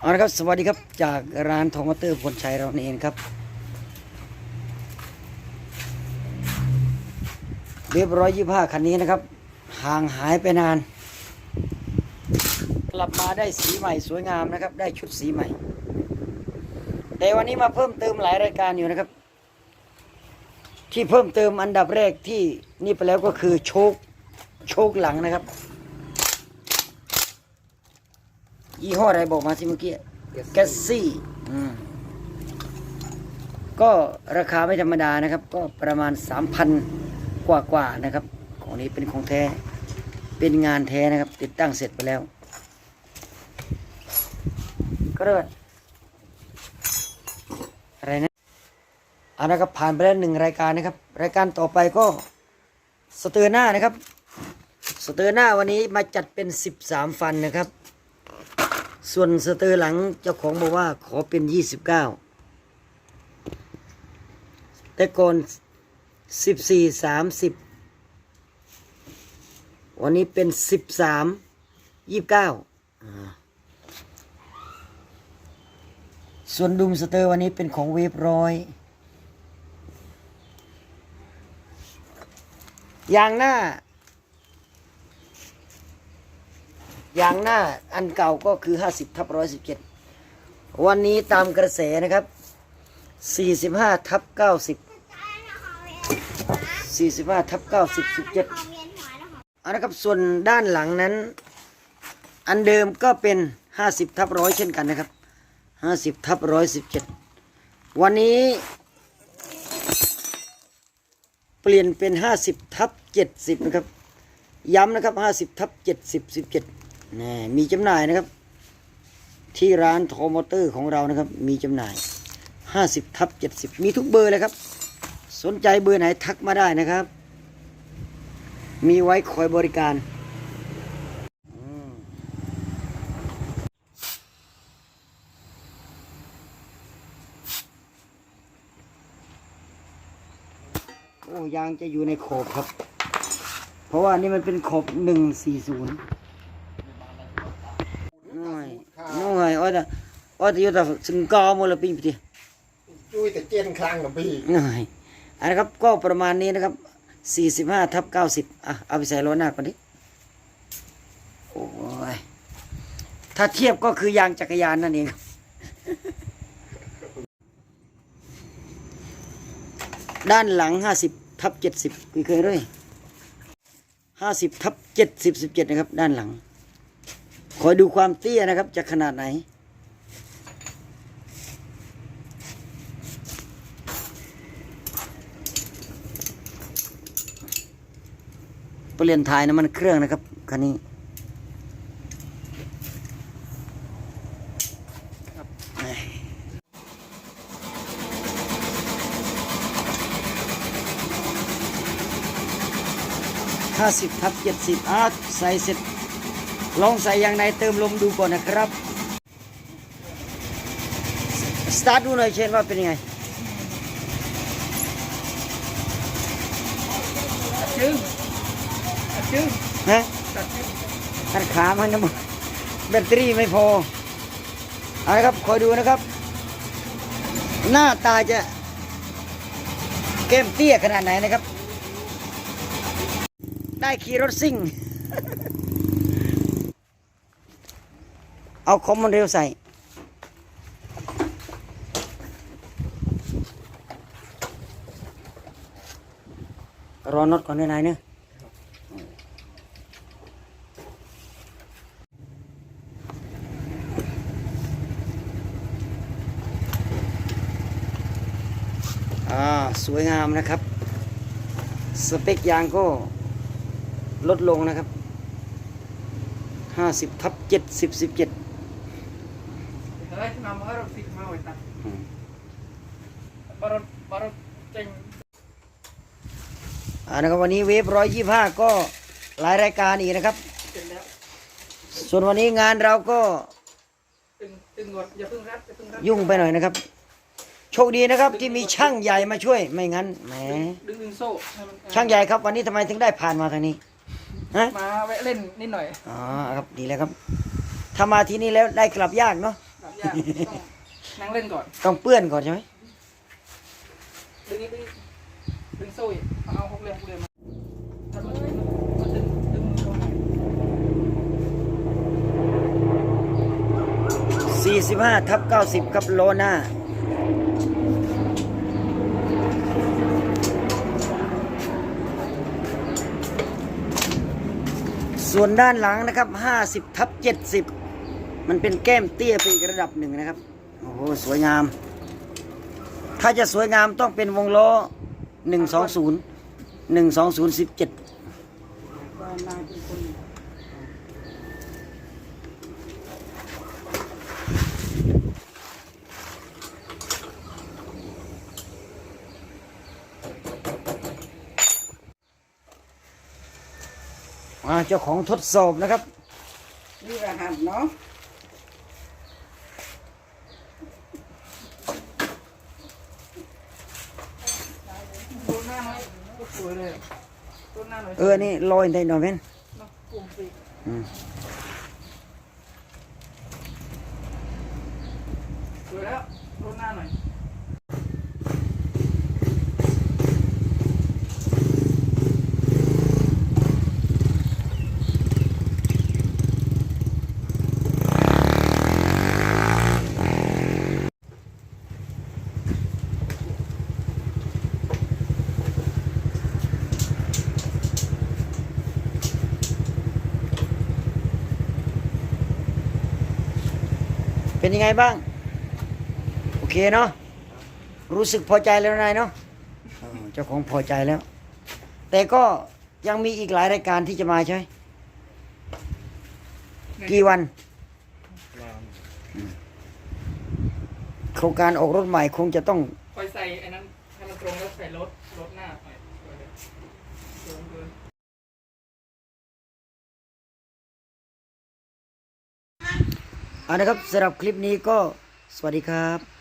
เอาละครับสวัสดีครับจากร้านทองมอเตอร์พลชัยเรานี่เองครับ เรียบร้อยยี่ห้าคันนี้นะครับ ห่างหายไปนาน กลับมาได้สีใหม่สวยงามนะครับ ได้ชุดสีใหม่ แต่วันนี้มาเพิ่มเติมหลายรายการอยู่นะครับ ที่เพิ่มเติมอันดับแรกที่นี่ไปแล้วก็คือโชคโชคหลังนะครับ ยี่ห้ออะไรบอกมาสิเมื่อกี้แกสซี่ก็ราคาไม่ธรรมดานะครับ ก็ประมาณ 3,000 กว่ากว่าๆนะครับ ของนี้เป็นของแท้ เป็นงานแท้นะครับ ติดตั้งเสร็จไปแล้ว ก็เริ่มอะไรนะอันนะครับผ่านไปแล้วหนึ่งรายการนะครับ รายการต่อไปก็สเตอร์หน้านะครับ สเตอร์หน้าวันนี้มาจัดเป็น 13 ฟันนะครับ ส่วนสเตอร์หลังเจ้าของบอกว่าขอเป็น29แต่ก่อน14 30วันนี้เป็น13 29อ่บเก้าส่วนดุมสเตอร์วันนี้เป็นของเวฟร้อยยางหน้า อย่างหน้าอันเก่าก็คือ 50ทับ117 วันนี้ตามกระแสนะครับ 45ทับ90 45ทับ90 17เอาละครับส่วนด้านหลังนั้น อันเดิมก็เป็น 50ทับร้อยเช่นกันนะครับ 50ทับ117 วันนี้ เปลี่ยนเป็น 50ทับ70 นะครับ ย้ำนะครับ 50ทับ70 17 นี่มีจำหน่ายนะครับ ที่ร้านโทมอเตอร์ของเรานะครับ มีจำหน่าย 50ทับ70 มีทุกเบอร์เลยครับ สนใจเบอร์ไหนทักมาได้นะครับ มีไว้คอยบริการโอ้ยางจะอยู่ในขอบครับ เพราะว่านี่มันเป็นขอบหนึ่งสี่ศูนย์ น้อยน้อยอ้อยแต่อ้อยแต่อยู่แต่สึงกอหมดละปีพี่จุ้ยแต่เจนครั้งกับพี่น้อยอันนะครับก็ประมาณนี้นะครับสี่สิบห้าทับเก้าสิบอะเอาไปใส่ล้อหน้าก่อนดิโอ้ยถ้าเทียบก็คือยางจักรยานนั่นเองครับด้านหลังห้าสิบทับเจ็ดสิบเคยๆเลยห้าสิบทับเจ็ดสิบสิบเจ็ดนะครับ ด้านหลัง คอยดูความเตี้ยนะครับ จะขนาดไหน เปลี่ยนถ่ายน้ำมันเครื่องนะครับคันนี้ห้าสิบทับเจ็ดสิบอาใส่เสร็จ ลองใส่อย่างในเติมลมดูก่อนนะครับ สตาร์ทดูหน่อยเชนว่าเป็นยังไงจึงจึงฮะขันขามันนะแบตเตอรี่ไม่พอ เอาละครับ คอยดูนะครับ หน้าตาจะเกมเตี้ยขนาดไหนนะครับ ได้ขี่รถซิ่ง เอาคอมมันเร็วใส่ รอน็อตก่อนด้วยนายเนอะอ่า สวยงามนะครับ สเปคยางก็ลดลงนะครับ 50ทับ70 17 เฮ้ยนำให้เราฟิกมาไว้ตัดอืมบารถบารถเจ๋งอ่านะครับวันนี้เวฟร้อยยี่ห้าก็หลายรายการอีกนะครับเจ๋งแล้วส่วนวันนี้งานเราก็ตึงตึงงดอย่าเพิ่งรัดอย่าเพิ่งรัดยุ่งไปหน่อยนะครับ โชคดีนะครับที่มีช่างใหญ่มาช่วย ไม่งั้นแหมดึงดึงโซ่ให้มันช่างใหญ่ครับ วันนี้ทำไมถึงได้ผ่านมาทางนี้ฮะมาแวะเล่นนิดหน่อยอ๋อครับดีแล้วครับถ้ามาที่นี่แล้วได้กลับยากเนาะครับ ยากต้องนั่งเล่นก่อน ต้องเปื้อนก่อนใช่ไหมดึงอีกดึงอีกดึงโซ่อีกเอาเอาหกเหลี่ยมหกเหลี่ยมมาถ้ามันมันดึงดึงมือเข้าหา45ทับ90ครับโลหน้า ส่วนด้านหลังนะครับ 50ทับ70 มันเป็นแก้มเตี้ยไปอีกระดับหนึ่งนะครับ โอ้โห สวยงาม ถ้าจะสวยงามต้องเป็นวงล้อ120 120 17อ่าเจ้าของทดสอบนะครับ นี่รหัสเนาะ โดนหน้าหน่อยโอ้ สวยเลยโดนหน้าหน่อยเออนี่ลอยได้หน่อยเว้นเนาะปุ่มสิอืมสวยแล้วโดนหน้าหน่อย เป็นยังไงบ้าง โอเคเนาะรู้สึกพอใจแล้วนายเนาะเออเจ้าของพอใจแล้ว แต่ก็ยังมีอีกหลายรายการที่จะมาใช่ไหมกี่วันอืมโครงการออกรถใหม่คงจะต้องคอยใส่ไอ้นั้นให้มันตรงแล้วใส่รถรถหน้า เอาละครับสำหรับคลิปนี้ก็สวัสดีครับ